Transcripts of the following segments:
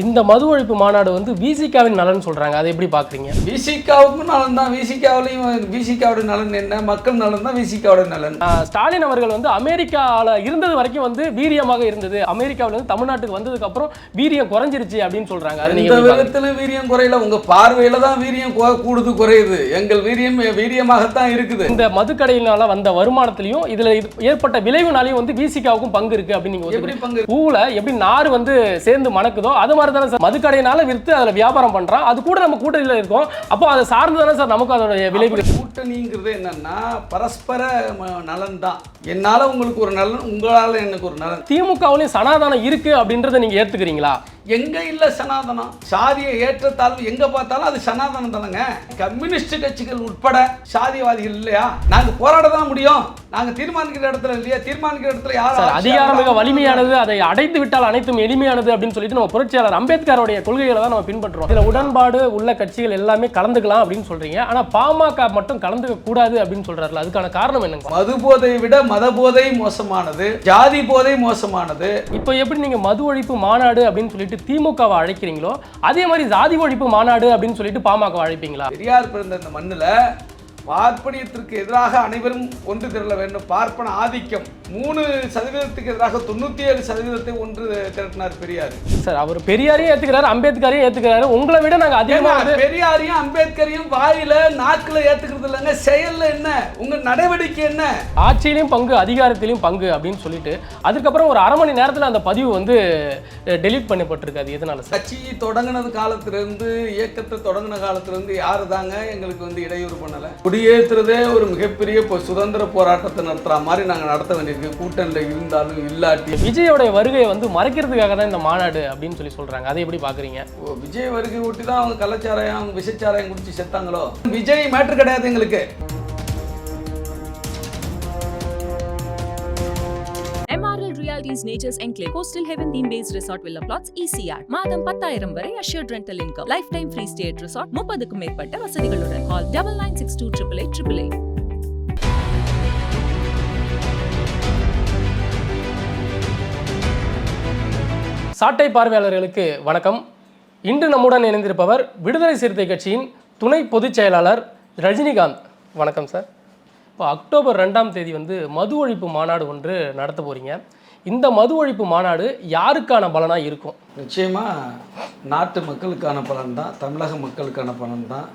இந்த மது ஒழிப்பு மாநாடு வந்து விசிகாவின் நலன் சொல்றாங்க. அதை எப்படி பாக்குறீங்க? விசிகாவுக்கும் நலன் தான். விசிகாவிலையும் விசிகாவோட நலன் என்ன? மக்கள் நலன் தான் விசிகாவோட நலன். ஸ்டாலின் அவர்கள் வந்து அமெரிக்கால இருந்தது வரைக்கும் வந்து வீரியமாக இருந்தது. அமெரிக்காவில இருந்து தமிழ்நாட்டுக்கு வந்ததுக்கு அப்புறம் வீரியம் குறைஞ்சிருச்சு அப்படின்னு எப்படி பாக்குறீங்க? விதத்திலும் வீரியம் குறையல. உங்க பார்வையில தான் வீரியம் கூடுது குறையுது. எங்கள் வீரியம் வீரியமாகத்தான் இருக்குது. இந்த மதுக்கடையினால வந்த வருமானத்திலையும் இதுல இது ஏற்பட்ட விளைவுனாலையும் வந்து விசிகாவுக்கும் பங்கு இருக்கு அப்படின்னு நீங்க எப்படி பங்கு பூவில் எப்படி நார் வந்து சேர்ந்து மணக்குதோ அது மாதிரி தானே சார்? மதுக்கடையினால விற்று அதில் வியாபாரம் பண்ணுறான் அது கூட நம்ம கூட்டணியில் இருக்கோம். அப்போ அதை சார்ந்து தானே சார் நமக்கு அதோட விளைவுகள் அப்படி கூட்டணிங்கிறது என்னன்னா பரஸ்பர நலன் தான். என்னால உங்களுக்கு ஒரு நலன் உங்களால எனக்கு ஒரு நலன். திமுகவுலையும் சனாதானம் இருக்கு அப்படின்றத நீங்க ஏத்துக்கிறீங்களா? எங்க இல்ல சனாதனம்? சாதிய ஏற்றத்தாழ்வு எங்க பார்த்தாலும் அது சனாதனம் தானங்க. கம்யூனிஸ்ட் கட்சிகள் உட்பட சாதியவாதிகள் இல்லையா? நாங்க போராட தான் முடியும். நாங்க தீர்மானிக்கிற இடத்துல இல்லையா? தீர்மானிக்கிற இடத்துல யார் அதிகாரம் மிக வலிமையானது அதை அடைத்து விட்டால் அனைத்தும் எளிமையானது அப்படின்னு சொல்லிட்டு நம்ம புரட்சியாளர் அம்பேத்கருடைய கொள்கைகளை தான் நம்ம பின்பற்றுறோம். இதுல உடன்பாடு உள்ள கட்சிகள் எல்லாமே கலந்துக்கலாம் அப்படின்னு சொல்றீங்க. ஆனா பாமக மட்டும் கலந்துக்க கூடாது அப்படின்னு சொல்றாருல அதுக்கான காரணம் என்னங்க? மது போதை விட மத போதை மோசமானது ஜாதி போதை மோசமானது. இப்போ எப்படி நீங்க மது ஒழிப்பு மாநாடு அப்படின்னு சொல்லிட்டு திமுகவை அழைக்கிறீங்களோ அதே மாதிரி ஜாதி ஒழிப்பு மாநாடு அப்படின்னு சொல்லிட்டு பாமக அழைப்பீங்களா? பெரியார் பிறந்த இந்த மண்ணுல பார்ப்பனியத்திற்கு எதிராக அனைவரும் ஒன்று திரள வேண்டும். பார்ப்பன ஆதிக்கம். மூணு சதவீதத்துக்கு எதிராக தொண்ணூத்தி ஏழு சதவீதத்தை ஒன்று திரட்டினார் பெரியார். சார் அவர் பெரியாரையும் ஏத்துக்கிறாரு அம்பேத்கரையும் ஏத்துக்கிறாரு. உங்களை விட நாங்க அதிகமா ஏங்க, வந்து பெரியாரையும் அம்பேத்கரையும் வாயில நாக்குல ஏத்துக்கிறது இல்லைங்க. செயல்ல என்ன? உங்க நடவடிக்கை என்ன? ஆட்சியிலையும் பங்கு அதிகாரத்திலையும் பங்கு அப்படின்னு சொல்லிட்டு அதுக்கப்புறம் ஒரு அரை மணி நேரத்துல அந்த பதிவு வந்து டெலீட் பண்ணப்பட்டிருக்கு. அது எதனால கட்சி தொடங்கினது காலத்திலிருந்து இயக்கத்தை தொடங்கின காலத்திலிருந்து யாரு தாங்க எங்களுக்கு வந்து இடையூறு பண்ணல? குடியேற்றுறதே ஒரு மிகப்பெரிய இப்போ சுதந்திர போராட்டத்தை நடத்துற மாதிரி நாங்க நடத்த வேண்டியிருக்கு. கூட்டணியில் இருந்தாலும் இல்லாட்டி விஜயோடைய வருகையை வந்து மறைக்கிறதுக்காக தான் இந்த மாநாடு அப்படின்னு சொல்லி சொல்றாங்க. அதை எப்படி பாக்குறீங்க? ஓ, விஜய் வருகை ஒட்டி தான் அவங்க கள்ளச்சாராயம் அவங்க விஷச்சாராயம் குடிச்சு செத்தாங்களோ? விஜய் மேட்ரு கிடையாது எங்களுக்கு. Realities Nature's Nature's coastal heaven theme base resort Resort plots ECR மாதம் பத்தாயிரம் வரை assured rental income lifetime free at resort முப்பதுக்கும் மேற்பட்ட வசதிகளுடன் call double nine six two triple eight triple eight சாட்டை பார்வையாளர்களுக்கு வணக்கம். இன்று நம்முடன் இணைந்திருப்பவர் விடுதலை சிறுத்தை கட்சியின் துணை பொதுச் செயலாளர் ரஜினிகாந்த். வணக்கம் சார். இப்போ அக்டோபர் ரெண்டாம் தேதி வந்து மது ஒழிப்பு மாநாடு ஒன்று நடத்த போறீங்க. இந்த மது ஒழிப்பு மாநாடு யாருக்கான பலனாக இருக்கும்? நிச்சயமாக நாட்டு மக்களுக்கான பலன் தான் தமிழக மக்களுக்கான பலன் தான்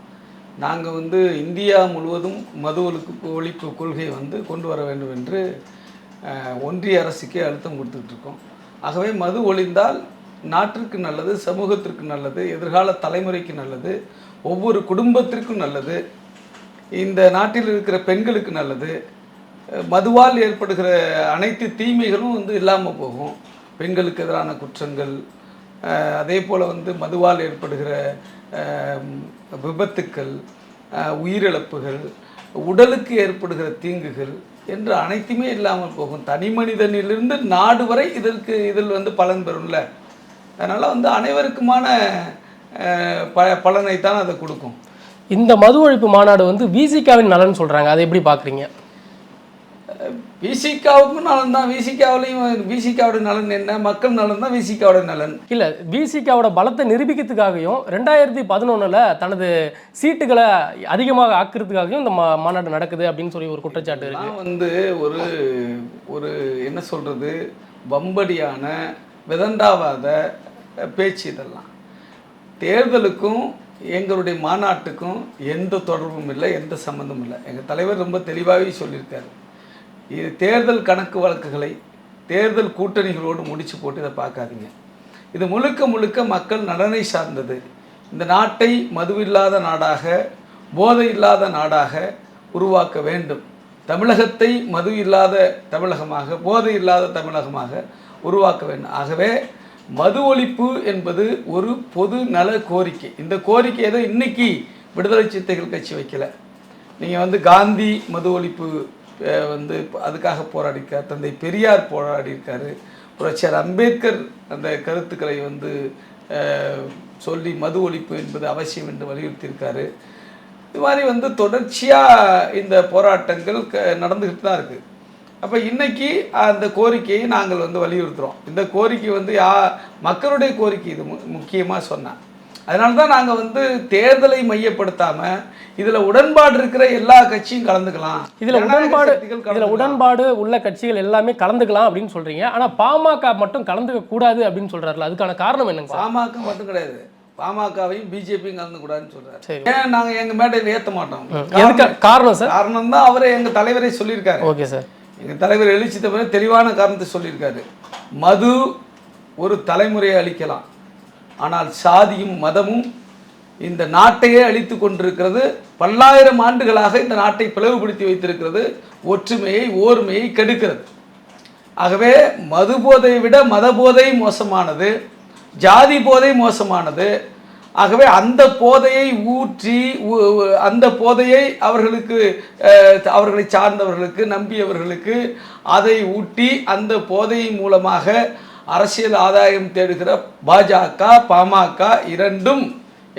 நாங்கள் வந்து இந்தியா முழுவதும் மது ஒழிப்பு ஒழிப்பு கொள்கையை வந்து கொண்டு வர வேண்டும் என்று ஒன்றிய அரசுக்கே அழுத்தம் கொடுத்துட்ருக்கோம் ஆகவே மது ஒழிந்தால் நாட்டிற்கு நல்லது சமூகத்திற்கு நல்லது எதிர்கால தலைமுறைக்கு நல்லது ஒவ்வொரு குடும்பத்திற்கும் நல்லது இந்த நாட்டில் இருக்கிற பெண்களுக்கு நல்லது மதுவால் ஏற்படுகிற அனைத்து தீமைகளும் வந்து இல்லாமல் போகும். பெண்களுக்கு எதிரான குற்றங்கள் அதே போல் வந்து மதுவால் ஏற்படுகிற விபத்துக்கள் உயிரிழப்புகள் உடலுக்கு ஏற்படுகிற தீங்குகள் என்று அனைத்துமே இல்லாமல் போகும். தனி மனிதனிலிருந்து நாடு வரை இதற்கு இதில் வந்து பலன் பெறும்ல. அதனால் வந்து அனைவருக்குமான ப பலனை தான் அதை கொடுக்கும். இந்த மது ஒழிப்பு மாநாடு வந்து விசிகாவின் நலன் சொல்கிறாங்க அதை எப்படி பார்க்குறீங்க விசிகாவுக்கும் நலன் தான். விசிகாவிலையும் விசிகாவோட நலன் என்ன? மக்கள் நலன் தான் விசிகாவோட நலன். இல்ல விசிகாவோட பலத்தை நிரூபிக்கிறதுக்காகவும் ரெண்டாயிரத்தி பதினொன்னுல தனது சீட்டுகளை அதிகமாக ஆக்குறதுக்காகவும் இந்த மா- மாநாடு நடக்குது அப்படின்னு சொல்லி ஒரு குற்றச்சாட்டு இருக்கு. வந்து ஒரு ஒரு என்ன சொல்றது? வம்படியான விதண்டாவாத பேச்சு இதெல்லாம். தேர்தலுக்கும் எங்களுடைய மாநாட்டுக்கும் எந்த தொடர்பும் இல்லை எந்த சம்மந்தமும் இல்லை. எங்கள் தலைவர் ரொம்ப தெளிவாகவே சொல்லியிருக்காரு. இது தேர்தல் கணக்கு வழக்குகளை தேர்தல் கூட்டணிகளோடு முடிச்சு போட்டு இதை பார்க்காதீங்க. இது முழுக்க முழுக்க மக்கள் நலனை சார்ந்தது. இந்த நாட்டை மதுவில்லாத நாடாக போதை இல்லாத நாடாக உருவாக்க வேண்டும். தமிழகத்தை மது இல்லாத தமிழகமாக போதை இல்லாத தமிழகமாக உருவாக்க வேண்டும். ஆகவே மது ஒழிப்பு என்பது ஒரு பொது நல கோரிக்கை. இந்த கோரிக்கை எதை இன்னைக்கு விடுதலை சிறுத்தைகள் கட்சி வைக்கல. நீங்கள் வந்து காந்தி மது ஒழிப்பு வந்து அதுக்காக போராடிக்கார் தந்தை பெரியார் போராடியிருக்காரு. புரட்சியார் அம்பேத்கர் அந்த கருத்துக்களை வந்து சொல்லி மது ஒழிப்பு என்பது அவசியம் என்று வலியுறுத்தியிருக்காரு. இது மாதிரி வந்து தொடர்ச்சியாக இந்த போராட்டங்கள் க நடந்துக்கிட்டு தான் இருக்குது அப்போ இன்னைக்கு அந்த கோரிக்கையை நாங்கள் வந்து வலியுறுத்துகிறோம் இந்த கோரிக்கை வந்து யா மக்களுடைய கோரிக்கை இது முக்கியமாக சொன்னேன் அதனால தான் நாங்கள் வந்து தேர்தலை மையப்படுத்தாமல் இதில் உடன்பாடு இருக்கிற எல்லா கட்சியும் கலந்துக்கலாம். இதுல உடன்பாடு இதுல. உடன்பாடு உள்ள கட்சிகள் எல்லாமே கலந்துக்கலாம் அப்படின்னு சொல்றீங்க. ஆனா பாமக மட்டும் கலந்துக்க கூடாது அப்படின்னு சொல்றாருல அதுக்கான காரணம் என்னங்க பாமக மட்டும் கிடையாது. பாமகவையும் பிஜேபியும் கலந்துக்கூடாதுன்னு சொல்றாரு. சரி. ஏன் நாங்கள் எங்கள் மேடையில் ஏற்ற மாட்டோம்? காரணம் சார்? காரணம் தான் அவரே எங்கள் தலைவரே சொல்லியிருக்காரு. Okay sir. எங்கள் தலைவர் எழுச்சி தவிர தெளிவான காரணத்தை சொல்லியிருக்காரு. மது ஒரு தலைமுறையை அழிக்கலாம். ஆனால் சாதியும் மதமும் இந்த நாட்டையே அழித்து கொண்டிருக்கிறது. பல்லாயிரம் ஆண்டுகளாக இந்த நாட்டை பிளவுபடுத்தி வைத்திருக்கிறது. ஒற்றுமையை ஓர்மையை கெடுக்கிறது. ஆகவே மது போதையை விட மத போதை மோசமானது ஜாதி போதை மோசமானது. ஆகவே அந்த போதையை ஊற்றி அந்த போதையை அவர்களுக்கு அவர்களை சார்ந்தவர்களுக்கு நம்பியவர்களுக்கு அதை ஊட்டி அந்த போதையின் மூலமாக அரசியல் ஆதாயம் தேடுகிற பாஜக பாமக இரண்டும்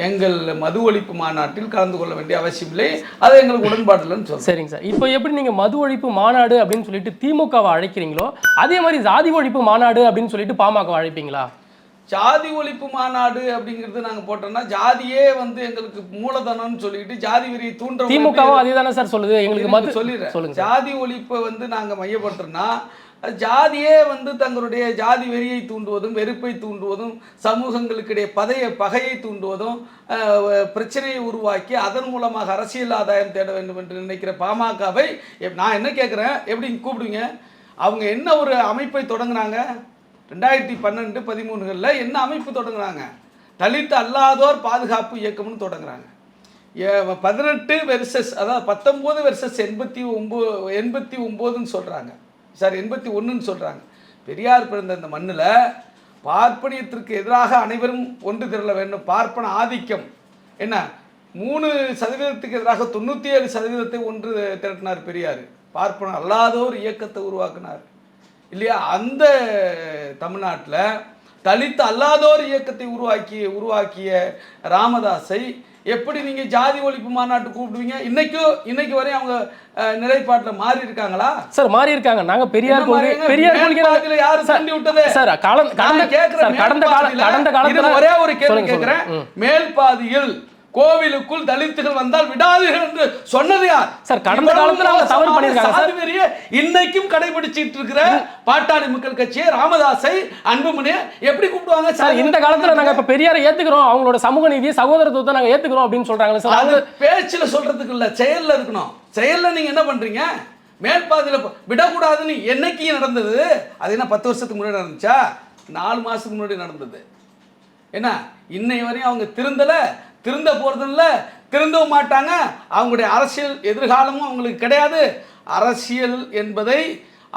எங்கள் மது ஒழிப்பு மாநாட்டில் கலந்து கொள்ள வேண்டிய அவசியம் இல்லை. அது எங்களுக்கு உடன்பாடு இல்லைன்னு சொல்றேன் சரிங்க சார். இப்போ எப்படி நீங்க மது ஒழிப்பு மாநாடு அப்படின்னு சொல்லிட்டு திமுகவை அழைக்கிறீங்களோ அதே மாதிரி ஜாதி ஒழிப்பு மாநாடு அப்படின்னு சொல்லிட்டு பாமக அழைப்பீங்களா? ஜாதி ஒழிப்பு மாநாடு அப்படிங்கிறது நாங்க போட்டோம்னா ஜாதியே வந்து எங்களுக்கு மூலதனம்னு சொல்லிட்டு ஜாதி வெறியை தூண்டுற திமுகவும் அதே தானே சார் சொல்லுது. எங்களுக்கு சொல்லிடுறேன். சொல்லுங்க ஜாதி ஒழிப்பை வந்து நாங்க மையப்படுத்துறோம்னா ஜாதியே வந்து தங்களுடைய ஜாதி வெறியை தூண்டுவதும் வெறுப்பை தூண்டுவதும் சமூகங்களுக்கிடையே பதைய பகையை தூண்டுவதும் பிரச்சனையை உருவாக்கி அதன் மூலமாக அரசியல் ஆதாயம் தேட வேண்டும் என்று நினைக்கிற பாமகவை நான் என்ன கேட்குறேன் எப்படி கூப்பிடுவீங்க? அவங்க என்ன ஒரு அமைப்பை தொடங்குனாங்க ரெண்டாயிரத்தி பன்னெண்டு பதிமூணுகளில் என்ன அமைப்பு தொடங்குறாங்க? தலித் அல்லாதோர் பாதுகாப்பு இயக்கம்னு தொடங்குறாங்க. ஏ- பதினெட்டு வெர்சஸ் அதாவது பத்தொம்போது வெர்சஸ் எண்பத்தி ஒம்போ எண்பத்தி ஒம்போதுன்னு சொல்கிறாங்க சார் எண்பத்தி ஒன்றுன்னு சொல்கிறாங்க பெரியார் பிறந்த இந்த மண்ணில் பார்ப்பனியத்திற்கு எதிராக அனைவரும் ஒன்று திரள வேண்டும். பார்ப்பன ஆதிக்கம். என்ன? மூணு சதவீதத்துக்கு எதிராக தொண்ணூற்றி ஏழு சதவீதத்தை ஒன்று திரட்டினார் பெரியார். பார்ப்பன அல்லாதோர் இயக்கத்தை உருவாக்கினார். இல்லையா? அந்த தமிழ்நாட்டில் தலித்து அல்லாதோர் இயக்கத்தை உருவாக்கி உருவாக்கிய ராமதாஸை எப்படி நீங்க ஜாதி ஒழிப்பு மாநாட்டு கூப்பிடுவீங்க இன்னைக்கும் இன்னைக்கு வரையும் அவங்க நிலைப்பாட்டில் மாறி இருக்காங்களா சார் மாறி இருக்காங்க நாங்க பெரியார் கொள்கை? பெரியார் கொள்கை யாரு சார், தூண்டி விட்டது? சார் கடந்த கடந்த கேட்கிறேன், கால காலத்துல ஒரே ஒரு கேள்வி கேட்கிறேன். மேல் பாதியில் கோவிலுக்குள் தலித்துகள் வந்தால் விடாதீர்கள் என்று சொன்னது யார்? சார், கடந்த காலத்துல அவங்க தவறு பண்ணியிருக்காங்க, சார். வெறியை இன்னைக்கும் கடைபிடிச்சிட்டு இருக்கிற பாட்டாளி மக்கள் கட்சியை ராமதாஸை அன்புமணியை எப்படி கூப்பிடுவாங்க? சார் இந்த காலத்துல நாங்க இப்ப பெரியாரை ஏத்துக்கிறோம். அவங்களோட சமூக நீதி சகோதரத்துவத்தை நாங்க ஏத்துக்கிறோம் அப்படின்னு சொல்றாங்களே சார். அது பேச்சுல சொல்றதுக்கு இல்ல செயல்ல இருக்கணும். செயல்ல நீங்க என்ன பண்றீங்க? மேற்பாதியில ப- விடக்கூடாதுன்னு என்னைக்கு நடந்தது? அது என்ன பத்து வருஷத்துக்கு முன்னாடி நடந்துச்சா? நாலு மாசத்துக்கு முன்னாடி நடந்தது. என்ன இன்னை வரையும் அவங்க திருந்தல? திருந்த போறதும் திருந்தவும் மாட்டாங்க. அவங்களுடைய அரசியல் எதிர்காலமும் அவங்களுக்கு கிடையாது. அரசியல் என்பதை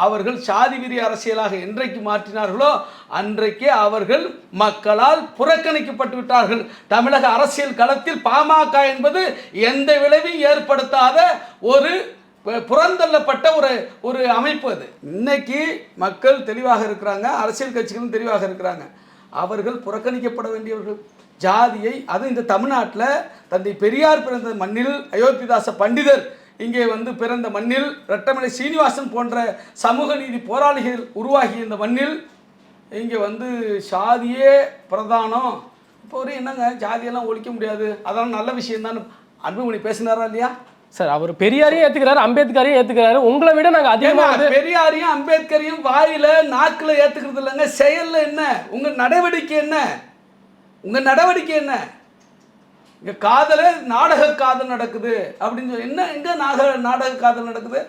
அவர்கள் சாதி விதி அரசியலாக என்றைக்கு மாற்றினார்களோ அன்றைக்கே அவர்கள் மக்களால் புறக்கணிக்கப்பட்டு விட்டார்கள். தமிழக அரசியல் களத்தில் பாமக என்பது எந்த விளைவையும் ஏற்படுத்தாத ஒரு புறந்தள்ளப்பட்ட ஒரு ஒரு அமைப்பு அது. இன்னைக்கு மக்கள் தெளிவாக இருக்கிறாங்க அரசியல் கட்சிகளும் தெளிவாக இருக்கிறாங்க. அவர்கள் புறக்கணிக்கப்பட வேண்டியவர்கள். ஜாதியை அது இந்த தமிழ்நாட்டில் தந்தை பெரியார் பிறந்த மண்ணில் அயோத்திதாச பண்டிதர் இங்கே வந்து பிறந்த மண்ணில் ரெட்டமலை சீனிவாசன் போன்ற சமூக நீதி போராளிகள் உருவாகிய இந்த மண்ணில் இங்கே வந்து சாதியே பிரதானம். இப்போ வரையும் என்னங்க ஜாதியெல்லாம் ஒழிக்க முடியாது. அதெல்லாம் நல்ல விஷயம் தான். அன்புமணி பேசினாரா இல்லையா? சார் அவர் பெரியாரையும் ஏத்துக்கிறாரு அம்பேத்கரையும் ஏத்துக்கிறாரு. உங்களை விட நாங்க அதிகமா ஏங்க, வந்து பெரியாரையும் அம்பேத்கரையும் வாயில நாக்குல ஏத்துக்கிறது இல்லைங்க. செயல்ல என்ன? உங்க நடவடிக்கை என்ன? உங்க நடவடிக்கை என்ன? இங்க காதல நாடக காதல் நடக்குது அப்படின்னு சொல்லி என்ன எங்க நாக நாடக காதல் நடக்குது?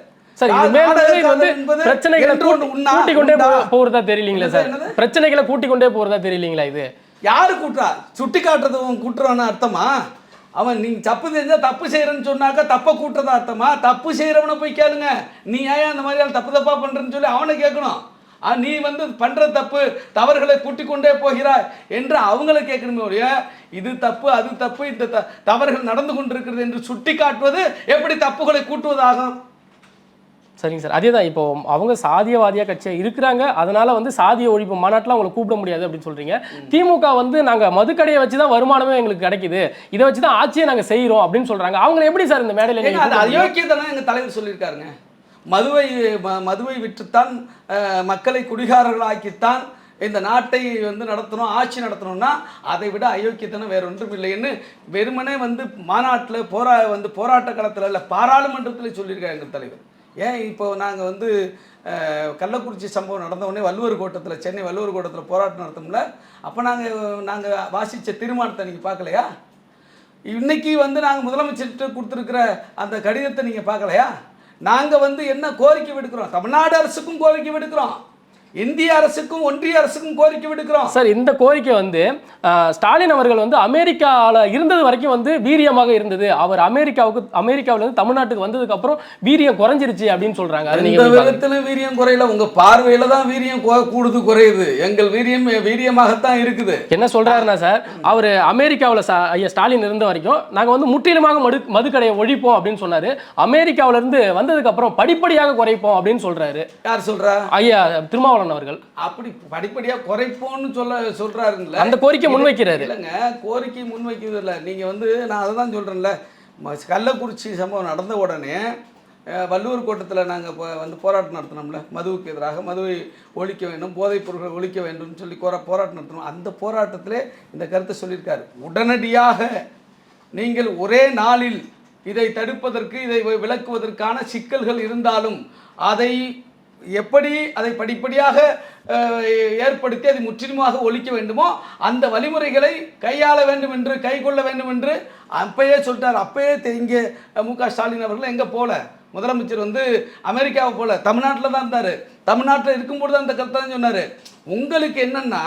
பிரச்சனைகளை கூட்டி கொண்டே போறதா தெரியலீங்களா சார்? என்னது? பிரச்சனைகளை கூட்டி கொண்டே போறதா தெரியலீங்களா இது? யாரு கூட்டுறா? சுட்டி காட்டுறது கூட்டுறான்னு அர்த்தமா? அவன் நீங்க தப்பு செஞ்சா தப்பு செய்யறன்னு சொன்னாக்கா தப்பை கூட்டுறதா அர்த்தமா? தப்பு செய்யறவனை போய் கேளுங்க. நீ ஏன் அந்த மாதிரி தப்பு தப்பா பண்றேன்னு சொல்லி அவனை கேட்கணும். நீ வந்து பண்ற தப்பு தவறுகளை கூட்டிக் கொண்டே போகிறாய் என்று அவங்கள கேட்கணுமே ஒழிய இது தப்பு அது தப்பு இந்த த- தவறுகள் நடந்து கொண்டிருக்கிறது என்று சுட்டி காட்டுவது எப்படி தப்புகளை கூட்டுவதாகும்? சரிங்க சார். அதே தான் இப்போ அவங்க சாதியவாதியா கட்சியா இருக்கிறாங்க அதனால வந்து சாதிய ஒழிப்பு மாநாட்டில் அவங்களை கூப்பிட முடியாது அப்படின்னு சொல்றீங்க. திமுக வந்து நாங்க மதுக்கடையை வச்சு தான் வருமானமே எங்களுக்கு கிடைக்குது. இதை வச்சு தான் ஆட்சியை நாங்க செய்றோம் அப்படின்னு சொல்றாங்க. அவங்க எப்படி சார் இந்த மேடையில அது கூப்பிட முடியும்? அயோக்கியத்தனம் எங்க தலைவர் சொல்லியிருக்காருங்க. மதுவை ம- மதுவை விற்றுத்தான் மக்களை குடிகாரர்களாக்கித்தான் இந்த நாட்டை வந்து நடத்தணும் ஆட்சி நடத்தணும்னா அதை விட அயோக்கியத்தனம் வேற ஒன்றும் இல்லைன்னு வெறுமனே வந்து மாநாட்டில் போரா வந்து போராட்ட களத்தில் இல்லை பாராளுமன்றத்தில் சொல்லியிருக்காரு எங்கள் தலைவர். ஏன் இப்போ நாங்கள் வந்து கள்ளக்குறிச்சி சம்பவம் நடந்த உடனே வள்ளுவர் கோட்டத்தில் சென்னை வள்ளுவர் கோட்டத்தில் போராட்டம் நடத்தோம்ல அப்போ நாங்கள் நாங்கள் வாசித்த தீர்மானத்தை நீங்கள் பார்க்கலையா? இன்னைக்கு வந்து நாங்கள் முதலமைச்சர்கிட்ட கொடுத்துருக்குற அந்த கடிதத்தை நீங்கள் பார்க்கலையா? நாங்கள் வந்து என்ன கோரிக்கை விடுக்கிறோம்? தமிழ்நாடு அரசுக்கும் கோரிக்கை விடுக்கிறோம். இந்திய அரசுக்கும் ஒன்றிய அரசுக்கும் கோரிக்கை விடுக்கிறோம். சார் இந்த கோரிக்கை வந்து ஸ்டாலின் அவர்கள் வந்து அமெரிக்காவில் இருந்தது வரைக்கும் வந்து வீரியமாக இருந்தது. அவர் அமெரிக்காவுக்கு அமெரிக்காவுல இருந்து தமிழ்நாட்டுக்கு வந்ததுக்கு அப்புறம் வீரியம் குறைஞ்சிருச்சு அப்படின்னு சொல்றாங்க. அது? விதத்திலும் வீரியம் குறையல. உங்க பார்வையில தான் வீரியம் கூடுது குறையுது. எங்கள் வீரியம் வீரியமாகத்தான் இருக்குது. என்ன சொல்றாருன்னா சார் அவர் அமெரிக்காவில் ஐயா ஸ்டாலின் இருந்த வரைக்கும் நாங்கள் வந்து முற்றிலுமாக மது மதுக்கடையை ஒழிப்போம் அப்படின்னு சொன்னாரு. அமெரிக்காவுல இருந்து வந்ததுக்கு அப்புறம் படிப்படியாக குறைப்போம் அப்படின்னு சொல்றாரு. யார் சொல்றா? ஐயா திருமாவளவன் அவர்கள் அப்படி படிப்படியா குறைப்போம்னு சொல்ல சொல்றாருங்கள. அந்த கோரிக்கை முன்வைக்கிறாரு. இல்லைங்க கோரிக்கை முன்வைக்கிறது இல்லை நீங்கள் வந்து நான் அதை தான் சொல்கிறேன்ல கள்ளக்குறிச்சி சம்பவம் நடந்த உடனே வள்ளுவர் கோட்டத்தில் நாங்கள் வந்து போராட்டம் நடத்தினோம்ல. மதுவுக்கு எதிராக மதுவை ஒழிக்க வேண்டும் போதைப் பொருட்களை ஒழிக்க வேண்டும்னு சொல்லி கோரா போராட்டம் நடத்தினோம். அந்த போராட்டத்திலே இந்த கருத்தை சொல்லியிருக்காரு. உடனடியாக நீங்கள் ஒரே நாளில் இதை தடுப்பதற்கு இதை விளக்குவதற்கான சிக்கல்கள் இருந்தாலும் அதை எப்படி அதை படிப்படியாக ஏற்படுத்தி அதை முற்றிலுமாக ஒழிக்க வேண்டுமோ அந்த வழிமுறைகளை கையாள வேண்டும் என்று கைக்கொள்ள வேண்டும் என்று அப்பயே சொல்லிட்டார். அப்பயே இங்கே மு க ஸ்டாலின் அவர்கள் எங்கே போல? முதலமைச்சர் வந்து அமெரிக்காவை போல தமிழ்நாட்டில் தான் இருந்தார். தமிழ்நாட்டில் இருக்கும்போது தான் அந்த கருத்தை தான் சொன்னார். உங்களுக்கு என்னென்னா